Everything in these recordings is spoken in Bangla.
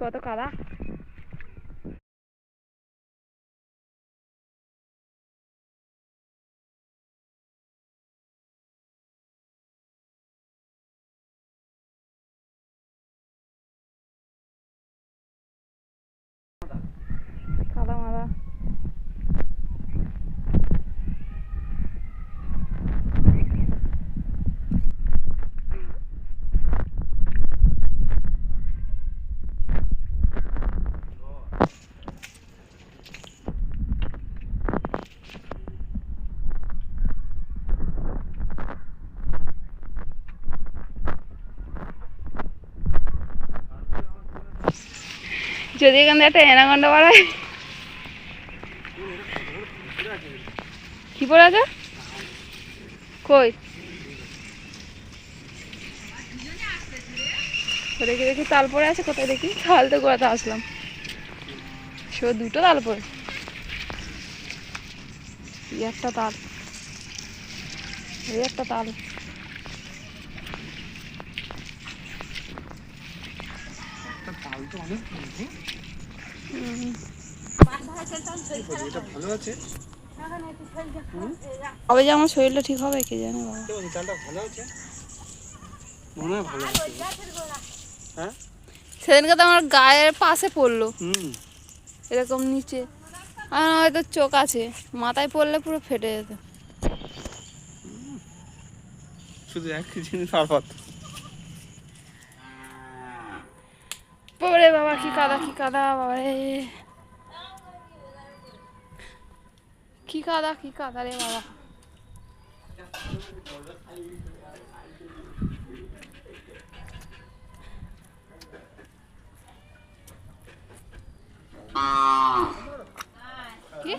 কত কাদা কাদা যদি এখান একটা এনাগন্ডা বাড়ায় কি পড়ে আছে? কই? দেখি দেখি, তাল পড়ে আছে কোথায় দেখি? তাল তো গোড়াতে আসলাম। সে দুটো তাল পড়ে। একটা তাল। একটা তাল তাল তো অনেক হুম। এটা ভালো আছে কবে যে আমার শরীরটা ঠিক হবে, কে জানে বাবা। সেদিনকে তো আমার গায়ের পাশে পড়ল। এরকম নিচে। আর হয়তো চোখ আছে। মাথায় পড়লে পুরো ফেটে যেত। শুধু এক জিনিস সারপাত বাবা কি কাদা কি কাদা বাবা রে কি কাদা কি কাদা রে বাবা কি?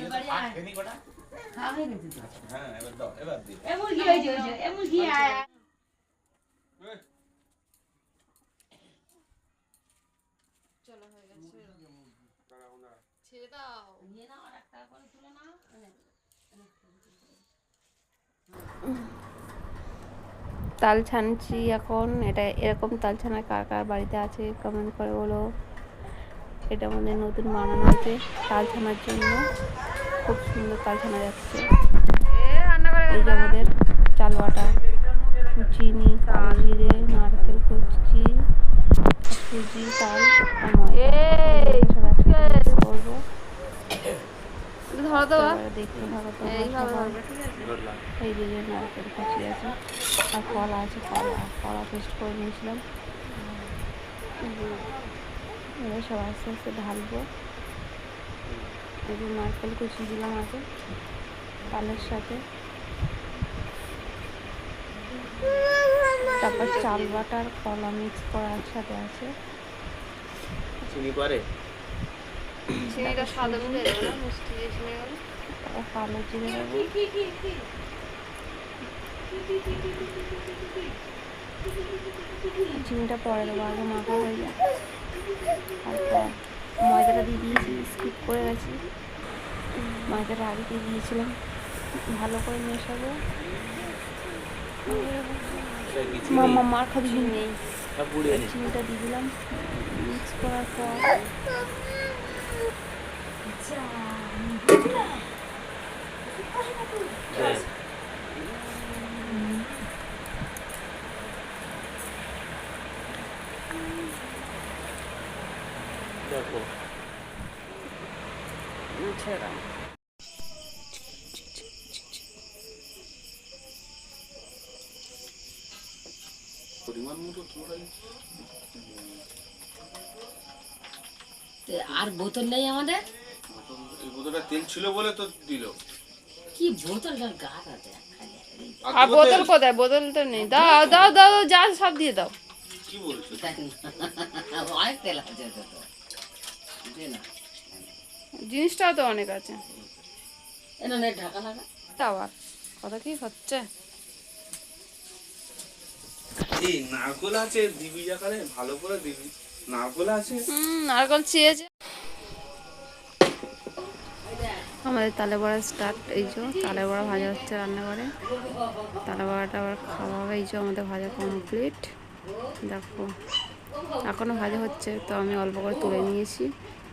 ছেড়ে দাও। তাল ছানছি এখন এটা এরকম তাল ছানা কার কার বাড়িতে আছে কমেন্ট করে বলো। এটা আমাদের নতুন বানানো হয়েছে তাল ছানার জন্য। খুব সুন্দর তাল ছানা যাচ্ছে এই যে আমাদের চাল বাটা চিনি কালো জিরে নারকেল কুচি সুজি তাল আর ময়দা সব একসাথে mix করব ধরো তো। এই যে নারকেল কুচি আছে আর কলা আছে কলা কলা পেস্ট করে নিয়েছিলাম। এবার সব আস্তে আস্তে ঢালবো। এই যে নারকেল কুচি দিলাম আগে তালের সাথে। তারপর চাল বাটার কলা মিক্স করা একসাথে আছে। চিনি পরে? চিনিটা মিষ্টি দিয়ে চিনি গেলে তারপর কালো জিরে দেবো চিনিটা পরে দেবো আগে মাখা হয়ে যায় তারপর ময়দাটা দিয়ে দিয়েছি স্কিপ করে গেছি। ময়দাটা আগে দিয়ে দিয়েছিলাম ভালো করে মেশাবো। মামা মার খাবি নেই। চিনিটা দিয়ে দিলাম। মিক্স করার পর দেখো ছেড়ে দাও পরিমাণ মতো তোমরাই আর বোতল নেই আমাদের? এই বোতলটা তেল ছিল বলে তো দিল। কি আছে আর বোতল কোথায়? বোতল তো নেই। দাও দাও দাও যা সব দিয়ে দাও। কি বলছো? অনেক তেল আছে জিনিসটাও তো অনেক আছে। এনে নে ঢাকা লাগা। তা আবার কথা কি হচ্ছে? এই নারকোল আছে দিবি ভালো করে দিবি। নারকোল আছে? হুম নারকল আমাদের তালে বড়া স্টার্ট এই যে তালে বড়া ভাজা হচ্ছে রান্নাঘরে। তালে বড়াটা আবার খাওয়া হবে এই যে আমাদের ভাজা কমপ্লিট দেখো এখনও ভাজা হচ্ছে তো আমি অল্প করে তুলে নিয়েছি।